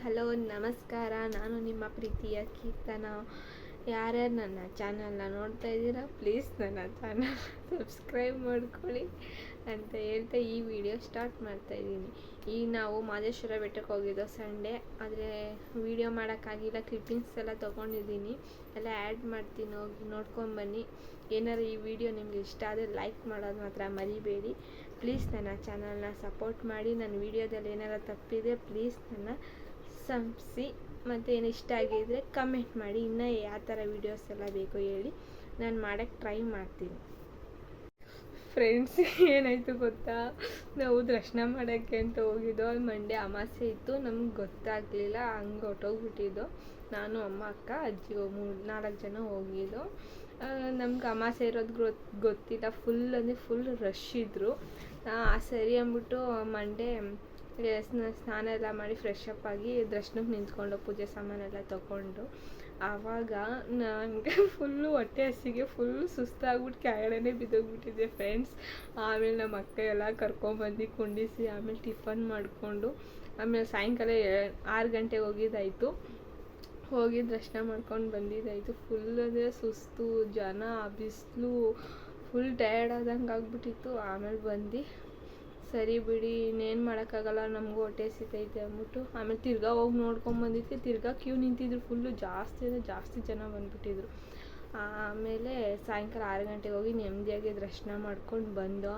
Hello, ನಮಸ್ಕಾರ. ನಾನು ನಿಮ್ಮ ಪ್ರೀತಿಯ ಕೀರ್ತನ. ಯಾರ್ಯಾರು ನನ್ನ ಚಾನಲ್ನ ನೋಡ್ತಾ ಇದ್ದೀರಾ ಪ್ಲೀಸ್ ನನ್ನ ಚಾನಲ್ ಸಬ್ಸ್ಕ್ರೈಬ್ ಮಾಡ್ಕೊಳ್ಳಿ ಅಂತ ಹೇಳ್ತಾ ಈ ವಿಡಿಯೋ ಸ್ಟಾರ್ಟ್ ಮಾಡ್ತಾ ಇದ್ದೀನಿ. ಈಗ ನಾವು ಮಾದೇಶ್ವರ ಬೆಟ್ಟಕ್ಕೆ ಹೋಗಿದ್ದೋ ಸಂಡೇ. ಆದರೆ ವಿಡಿಯೋ ಮಾಡೋಕ್ಕಾಗಿಲ್ಲ ಕ್ಲಿಪ್ಪಿಂಗ್ಸ್ ಎಲ್ಲ ತೊಗೊಂಡಿದ್ದೀನಿ. ಎಲ್ಲ ಆ್ಯಡ್ ಮಾಡ್ತೀನಿ, ಹೋಗಿ ನೋಡ್ಕೊಂಬನ್ನಿ ಏನಾರು ಈ ವಿಡಿಯೋ ನಿಮ್ಗೆ ಇಷ್ಟ ಆದರೆ ಲೈಕ್ ಮಾಡೋದು ಮಾತ್ರ ಮರಿಬೇಡಿ. ಪ್ಲೀಸ್ ನನ್ನ ಚಾನಲ್ನ ಸಪೋರ್ಟ್ ಮಾಡಿ. ನನ್ನ ವಿಡಿಯೋದಲ್ಲಿ ಏನಾರು ತಪ್ಪಿದೆ ಪ್ಲೀಸ್ ನನ್ನ ಸಂಪಿಸಿ ಮತ್ತು ಏನು ಇಷ್ಟ ಆಗಿದ್ದರೆ ಕಮೆಂಟ್ ಮಾಡಿ. ಇನ್ನೂ ಯಾವ ಥರ ವೀಡಿಯೋಸ್ ಎಲ್ಲ ಬೇಕು ಹೇಳಿ ನಾನು ಮಾಡೋಕ್ಕೆ ಟ್ರೈ ಮಾಡ್ತೀನಿ. ಫ್ರೆಂಡ್ಸ್ ಏನಾಯಿತು ಗೊತ್ತಾ? ನಾವು ದರ್ಶನ ಮಾಡೋಕ್ಕೆ ಅಂತ ಹೋಗಿದ್ದೋ ಮಂಡೇ ಅಮಾಸೆ ಇತ್ತು, ನಮ್ಗೆ ಗೊತ್ತಾಗಲಿಲ್ಲ, ಹಂಗೆ ಹೊಟ್ಟೋಗ್ಬಿಟ್ಟಿದ್ದು ನಾನು, ಅಮ್ಮ, ಅಕ್ಕ, ಅಜ್ಜಿ ಮೂರು, ನಾಲ್ಕು ಜನ ಹೋಗಿದ್ದು. ನಮ್ಗೆ ಅಮಾಸೆ ಇರೋದು ಗೊತ್, ಗೊತ್ತಿಲ್ಲ. ಫುಲ್ ಅಂದರೆ ಫುಲ್ ರಶ್ ಇದ್ದರು ಸರಿ ಅಂದ್ಬಿಟ್ಟು ಮಂಡೇ ಸ್ನಾನ ಎಲ್ಲ ಮಾಡಿ ಫ್ರೆಶ್ ಅಪ್ ಆಗಿ ದರ್ಶನಕ್ಕೆ ನಿಂತ್ಕೊಂಡು ಪೂಜೆ ಸಾಮಾನೆಲ್ಲ ತಗೊಂಡು. ಆವಾಗ ನನಗೆ ಫುಲ್ಲು ಹೊಟ್ಟೆ ಹಸಿಗೆ ಫುಲ್ ಸುಸ್ತಾಗ್ಬಿಟ್ಟು ಕೆಳಗಡೆನೇ ಬಿದ್ದೋಗ್ಬಿಟ್ಟಿದ್ದೆ ಫ್ರೆಂಡ್ಸ್ ಆಮೇಲೆ ನಮ್ಮ ಅಕ್ಕ ಎಲ್ಲ ಕರ್ಕೊಂಬಂದು ಕುಂಡಿಸಿ, ಆಮೇಲೆ ಟಿಫನ್ ಮಾಡಿಕೊಂಡು, ಆಮೇಲೆ ಸಾಯಂಕಾಲ ಆರು ಗಂಟೆಗೆ ಹೋಗಿದ್ದಾಯಿತು. ಹೋಗಿ ದರ್ಶನ ಮಾಡ್ಕೊಂಡು ಬಂದಿದ್ದಾಯಿತು. ಫುಲ್ ಅಂದರೆ ಸುಸ್ತು, ಜನ, ಬಿಸಿಲು ಫುಲ್ ಟಯರ್ಡ್ ಆದಂಗೆ ಆಗ್ಬಿಟ್ಟಿತ್ತು. ಆಮೇಲೆ ಬಂದು ಸರಿ ಬಿಡಿ, ಇನ್ನೇನು ಮಾಡೋಕ್ಕಾಗಲ್ಲ, ನಮಗೂ ಹೊಟ್ಟೆ ಹಸಿತೈತೆ ಅಂದ್ಬಿಟ್ಟು, ಆಮೇಲೆ ತಿರ್ಗಾ ಹೋಗಿ ನೋಡ್ಕೊಂಬಂದಿದ್ದೆ ತಿರ್ಗಾ ಕ್ಯೂ ನಿಂತಿದ್ರು ಫುಲ್ಲು ಜಾಸ್ತಿ ಅಂದರೆ ಜಾಸ್ತಿ ಜನ ಬಂದುಬಿಟ್ಟಿದ್ರು. ಆಮೇಲೆ ಸಾಯಂಕಾಲ ಆರು ಗಂಟೆಗೆ ಹೋಗಿ ನೆಮ್ಮದಿಯಾಗಿ ದರ್ಶನ ಮಾಡ್ಕೊಂಡು ಬಂದು.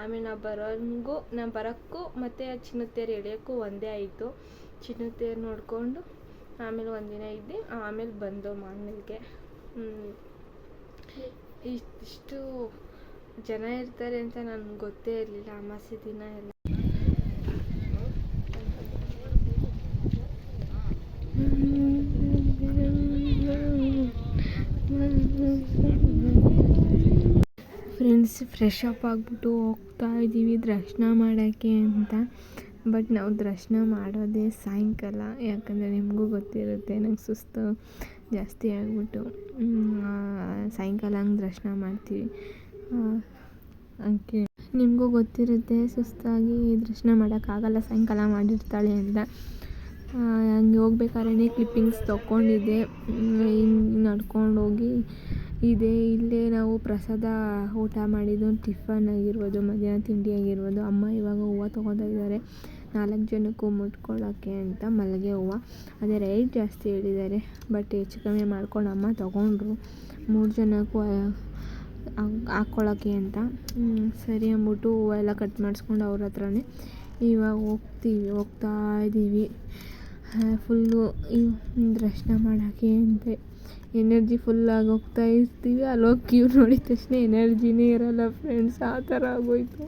ಆಮೇಲೆ ನಾವು ಬರೋಂಗೂ ನಾವು ಬರೋಕ್ಕೂ ಮತ್ತು ಚಿನ್ನದ ತೇರು ಎಳೆಯೋಕ್ಕೂ ಒಂದೇ ಆಯಿತು. ಚಿನ್ನದ ತೇರು ನೋಡಿಕೊಂಡು ಆಮೇಲೆ ಒಂದಿನ ಇದ್ದು, ಆಮೇಲೆ ಬಂದೋ ಮಾಮೂಲಿಗೆ ಇಷ್ಟು ಜನ ಇರ್ತಾರೆ ಅಂತ ನನಗೆ ಗೊತ್ತೇ ಇರಲಿಲ್ಲ. ಅಮಾವಾಸ್ಯೆ ದಿನ ಎಲ್ಲ. ಫ್ರೆಂಡ್ಸ್ ಫ್ರೆಶ್ ಅಪ್ ಆಗಿಬಿಟ್ಟು ಹೋಗ್ತಾ ಇದ್ದೀವಿ ದರ್ಶನ ಮಾಡೋಕ್ಕೆ ಅಂತ. ಬಟ್ ನಾವು ದರ್ಶನ ಮಾಡೋದೇ ಸಾಯಂಕಾಲ. ಯಾಕಂದರೆ ನಿಮಗೂ ಗೊತ್ತಿರುತ್ತೆ, ನಂಗೆ ಸುಸ್ತು ಜಾಸ್ತಿ ಆಗಿಬಿಟ್ಟು. ಸಾಯಂಕಾಲ ಹಂಗೆ ದರ್ಶನ ಮಾಡ್ತೀವಿ. ಅದಕ್ಕೆ ನಿಮಗೂ ಗೊತ್ತಿರುತ್ತೆ, ಸುಸ್ತಾಗಿ ದರ್ಶನ ಮಾಡೋಕ್ಕಾಗಲ್ಲ, ಸಾಯಂಕಾಲ ಮಾಡಿರ್ತಾಳೆ ಅಂತ. ಹಂಗೆ ಹೋಗ್ಬೇಕಾದ್ರೆ ಕ್ಲಿಪ್ಪಿಂಗ್ಸ್ ತೊಗೊಂಡಿದ್ದೆ ಹಿಂಗೆ ನಡ್ಕೊಂಡು ಹೋಗಿ ಇದೆ. ಇಲ್ಲೇ ನಾವು ಪ್ರಸಾದ ಊಟ ಮಾಡಿದ್ದು, ಟಿಫನ್ ಆಗಿರ್ಬೋದು, ಮಧ್ಯಾಹ್ನ ತಿಂಡಿ ಆಗಿರ್ಬೋದು. ಅಮ್ಮ ಇವಾಗ ಹೂವು ತೊಗೊತಾ ಇದ್ದಾರೆ ನಾಲ್ಕು ಜನಕ್ಕೂ ಮುಟ್ಕೊಳ್ಳೋಕ್ಕೆ ಅಂತ ಮಲ್ಲಿಗೆ ಹೂವು. ಅದೇ ರೇಟ್ ಜಾಸ್ತಿ ಹೇಳಿದ್ದಾರೆ. ಬಟ್ ಹೆಚ್ಚು ಕಮ್ಮಿ ಮಾಡ್ಕೊಂಡು ಅಮ್ಮ ತೊಗೊಂಡ್ರು. ಮೂರು ಜನಕ್ಕೂ ಹಾಕ್ಕೊಳ್ಳೋಕ್ಕೆ ಅಂತ. ಸರಿ ಅಂದ್ಬಿಟ್ಟು ಹೂವೆಲ್ಲ ಕಟ್ ಮಾಡಿಸ್ಕೊಂಡು ಅವ್ರ ಹತ್ರನೇ ಇವಾಗ ಹೋಗ್ತೀವಿ, ಹೋಗ್ತಾ ಇದ್ದೀವಿ ಫುಲ್ಲು ದರ್ಶನ ಮಾಡೋಕ್ಕೆ ಅಂತ. ಎನರ್ಜಿ ಫುಲ್ಲಾಗಿ ಹೋಗ್ತಾ ಇರ್ತೀವಿ. ಅಲ್ಲಿ ಹೋಗಿ ಕ್ಯೂ ನೋಡಿದ ತಕ್ಷಣ ಎನರ್ಜಿನೇ ಇರೋಲ್ಲ ಫ್ರೆಂಡ್ಸ್ ಆ ಥರ ಆಗೋಯ್ತು.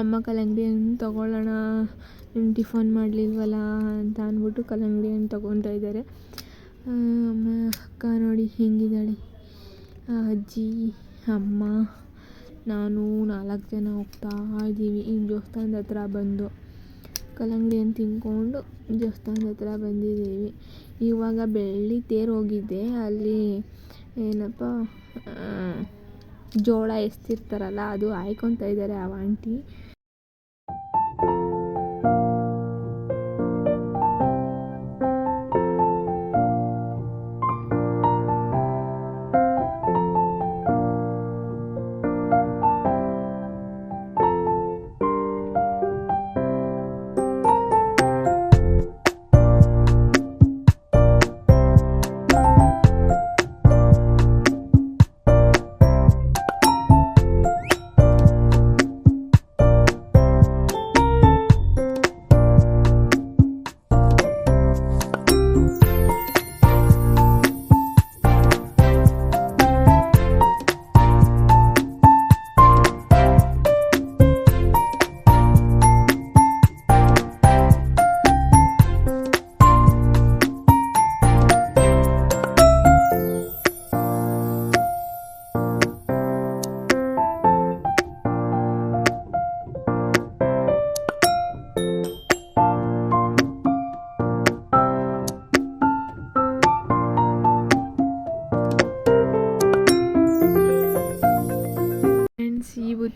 ಅಮ್ಮ ಕಲ್ಲಂಗಡಿ ಹಣ್ಣು ತೊಗೊಳ್ಳೋಣ ಟಿಫನ್ ಮಾಡಲಿಲ್ವಲ್ಲ ಅಂತ ಅಂದ್ಬಿಟ್ಟು ಕಲ್ಲಂಗಡಿ ಹಣ್ಣು ತೊಗೊತಾ ಇದ್ದಾರೆ. ಅಮ್ಮ, ಅಕ್ಕ ನೋಡಿ ಹೆಂಗಿದ್ದಾಳೆ. ಅಜ್ಜಿ, ಅಮ್ಮ, ನಾನು ನಾಲ್ಕು ಜನ ಹೋಗ್ತಾ ಇದ್ದೀವಿ. ಈಗ ದೇವಸ್ಥಾನದ ಹತ್ರ ಬಂದು ಕಲ್ಲಂಗಡಿಯನ್ನು ತಿಂದ್ಕೊಂಡು ದೇವಸ್ಥಾನದ ಹತ್ರ ಬಂದಿದ್ದೀವಿ. ಇವಾಗ ಬೆಳ್ಳಿ ತೇರು ಹೋಗಿದ್ದೆ ಅಲ್ಲಿ ಏನಪ್ಪ ಜೋಳ ಎಸ್ತಿರ್ತಾರಲ್ಲ, ಅದು ಹಾಯ್ಕೊತಾ ಇದ್ದಾರೆ ಆ ಆಂಟಿ.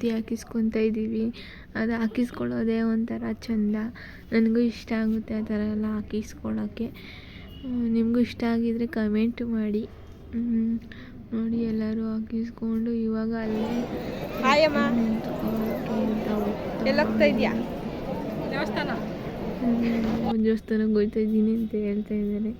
ಬುತ್ತಿ ಹಾಕಿಸ್ಕೊತಾ ಇದ್ದೀವಿ. ಅದು ಹಾಕಿಸ್ಕೊಳ್ಳೋದೇ ಒಂಥರ ಚೆಂದ. ನನಗೂ ಇಷ್ಟ ಆಗುತ್ತೆ ಆ ಥರ ಎಲ್ಲ ಹಾಕಿಸ್ಕೊಳ್ಳೋಕ್ಕೆ ನಿಮಗೂ ಇಷ್ಟ ಆಗಿದ್ದರೆ ಕಮೆಂಟ್ ಮಾಡಿ. ನೋಡಿ ಎಲ್ಲರೂ ಹಾಕಿಸ್ಕೊಂಡು ಇವಾಗ ಅಲ್ಲೇ. ದೇವಸ್ಥಾನಕ್ಕೆ ಹೋಗ್ತಾ ಇದ್ದೀನಿ ಅಂತ ಹೇಳ್ತಾ ಇದ್ದಾರೆ.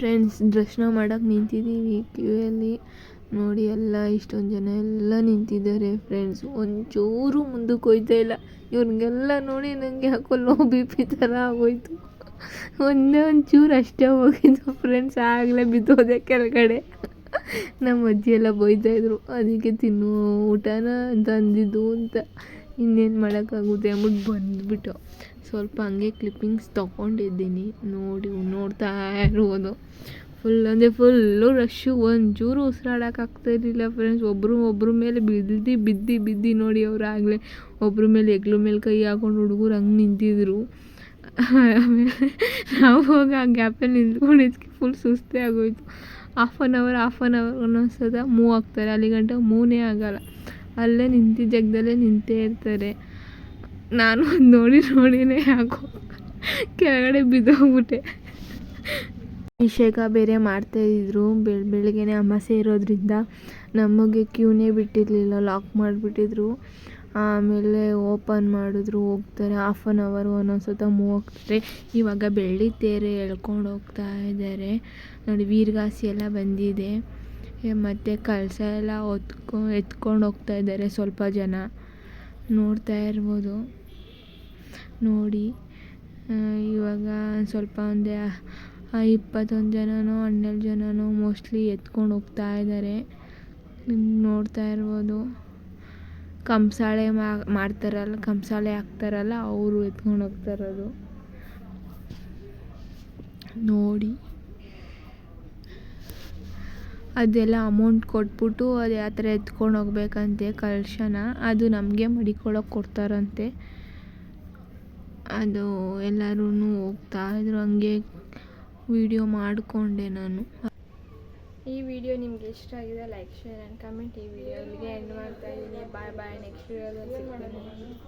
ಫ್ರೆಂಡ್ಸ್ ದರ್ಶನ ಮಾಡೋಕೆ ನಿಂತಿದ್ದೀವಿ. ಕ್ಯೂಯಲ್ಲಿ ನೋಡಿ ಎಲ್ಲ, ಇಷ್ಟೊಂದು ಜನ ಎಲ್ಲ ನಿಂತಿದ್ದಾರೆ ಫ್ರೆಂಡ್ಸ್ ಒಂಚೂರು ಮುಂದಕ್ಕೆ ಹೋಯ್ತಾ ಇಲ್ಲ. ಇವ್ರಿಗೆಲ್ಲ ನೋಡಿ ನನಗೆ ಯಾಕೋ ಲೋ ಬಿ ಪಿ ಥರ ಆಗೋಯ್ತು. ಒಂದೇ ಒಂಚೂರು ಅಷ್ಟೇ ಹೋಗಿದ್ದು. ಫ್ರೆಂಡ್ಸ್ ಆಗಲೇ ಬಿದ್ದೋದೆ ಕೆಳಗಡೆ. ನಮ್ಮ ಅಜ್ಜಿ ಎಲ್ಲ ಬೈತಾಯಿದ್ರು ಅದಕ್ಕೆ ತಿನ್ನು, ಊಟನ ಅಂತ ಅಂದಿದ್ದು ಅಂತ. ಇನ್ನೇನು ಮಾಡೋಕ್ಕಾಗುತ್ತೆ? ಅಂದ್ಬಿಟ್ಟು ಬಂದುಬಿಟ್ಟು. ಸ್ವಲ್ಪ ಹಂಗೆ ಕ್ಲಿಪ್ಪಿಂಗ್ಸ್ ತೊಗೊಂಡಿದ್ದೀನಿ. ನೋಡಿ, ನೋಡ್ತಾ ಇರ್ಬೋದು. ಫುಲ್ ಅಂದರೆ ಫುಲ್ಲು ರಶ್ಶು ಒಂಚೂರು ಉಸಿರಾಡೋಕ್ಕಾಗ್ತಾ ಇರಲಿಲ್ಲ ಫ್ರೆಂಡ್ಸ್ ಒಬ್ಬರು ಒಬ್ಬರ ಮೇಲೆ ಬಿದ್ದು ಬಿದ್ದು ಬಿದ್ದು ನೋಡಿ ಅವ್ರು ಆಗಲೇ. ಒಬ್ಬರ ಮೇಲೆ ಹೆಗ್ಲ ಮೇಲೆ ಕೈ ಹಾಕೊಂಡು ಹುಡುಗರು ಹಂಗೆ ನಿಂತಿದ್ರು. ಆಮೇಲೆ ನಾವು ಹೋಗಿ ಆ ಗ್ಯಾಪಲ್ಲಿ ನಿಂತ್ಕೊಂಡಿದ್ದಕ್ಕೆ ಫುಲ್ ಸುಸ್ತೇ ಆಗೋಯ್ತು. Half an hour half an hour ಒಂದೊಂದು ಮೂವ್ ಆಗ್ತಾರೆ. ಅಲ್ಲಿ ಗಂಟ ಮೂನೇ ಆಗೋಲ್ಲ. ಅಲ್ಲೇ ನಿಂತಿದ್ದ ಜಾಗದಲ್ಲೇ ನಿಂತೇ ಇರ್ತಾರೆ. ನಾನು ನೋಡಿ ನೋಡಿನೇ ಯಾಕೋ ಕೆಳಗಡೆ ಬಿದ್ದೋಗ್ಬಿಟ್ಟೆ. ಅಭಿಷೇಕ ಬೇರೆ ಮಾಡ್ತಾಯಿದ್ರು ಬೆಳ ಬೆಳಗ್ಗೆನೆ ಅಮಾಸೆ ಇರೋದ್ರಿಂದ ನಮಗೆ ಕ್ಯೂನೇ ಬಿಟ್ಟಿರಲಿಲ್ಲ, ಲಾಕ್ ಮಾಡಿಬಿಟ್ಟಿದ್ರು. ಆಮೇಲೆ ಓಪನ್ ಮಾಡಿದ್ರು, ಹೋಗ್ತಾರೆ. ಹಾಫ್ ಆನ್ ಅವರ್, ಒಂದೊಂದು ಸತ ಮೂವ್ ಹೋಗ್ತಾರೆ ಇವಾಗ ಬೆಳ್ಳಿ ತೇರೆ ಎಳ್ಕೊಂಡು ಹೋಗ್ತಾ ಇದ್ದಾರೆ. ನೋಡಿ, ವೀರ್ಗಾಸಿ ಎಲ್ಲ ಬಂದಿದೆ. ಮತ್ತು ಕಳಸ ಎಲ್ಲ ಹೊತ್ಕೊ, ಎತ್ಕೊಂಡು ಹೋಗ್ತಾ ಇದ್ದಾರೆ ಸ್ವಲ್ಪ ಜನ. ನೋಡ್ತಾ ಇರ್ಬೋದು. ನೋಡಿ. ಇವಾಗ ಸ್ವಲ್ಪ ಒಂದು ಇಪ್ಪತ್ತೊಂದು ಜನನೋ, ಹನ್ನೆರಡು ಜನನೋ ಮೋಸ್ಟ್ಲಿ ಎತ್ಕೊಂಡು ಹೋಗ್ತಾ ಇದ್ದಾರೆ ನೋಡ್ತಾ ಇರ್ಬೋದು. ಕಂಸಾಳೆ ಮಾಡ್ತಾರಲ್ಲ, ಕಂಸಾಳೆ ಹಾಕ್ತಾರಲ್ಲ, ಅವರು ಎತ್ಕೊಂಡು ಹೋಗ್ತಾ ಇರೋದು. ನೋಡಿ. ಅದೆಲ್ಲ ಅಮೌಂಟ್ ಕೊಟ್ಬಿಟ್ಟು ಅದು ಯಾವ ಥರ ಎತ್ಕೊಂಡು ಹೋಗ್ಬೇಕಂತೆ ಕಲಶನ ಅದು ನಮಗೆ ಮಡಿಕೊಳ್ಳೋಕೆ ಕೊಡ್ತಾರಂತೆ. ಅದು ಎಲ್ಲರೂ ಹೋಗ್ತಾ ಇದ್ರು. ಹಂಗೆ ವಿಡಿಯೋ ಮಾಡಿಕೊಂಡೆ ನಾನು. ಈ ವಿಡಿಯೋ ನಿಮ್ಗೆ ಇಷ್ಟ ಆಗಿದೆ ಲೈಕ್ ಶೇರ್ ಆ್ಯಂಡ್ ಕಮೆಂಟ್ ಈ ವಿಡಿಯೋ ಇಲ್ಲಿಗೆ ಎಂಡ್ ಮಾಡ್ತಾ ಇದ್ದೀನಿ. ಬಾಯ್ ಬಾಯ್ ನೆಕ್ಸ್ಟ್ ವಿಡಿಯೋದಲ್ಲಿ ಸಿಗ್ತೀನಿ.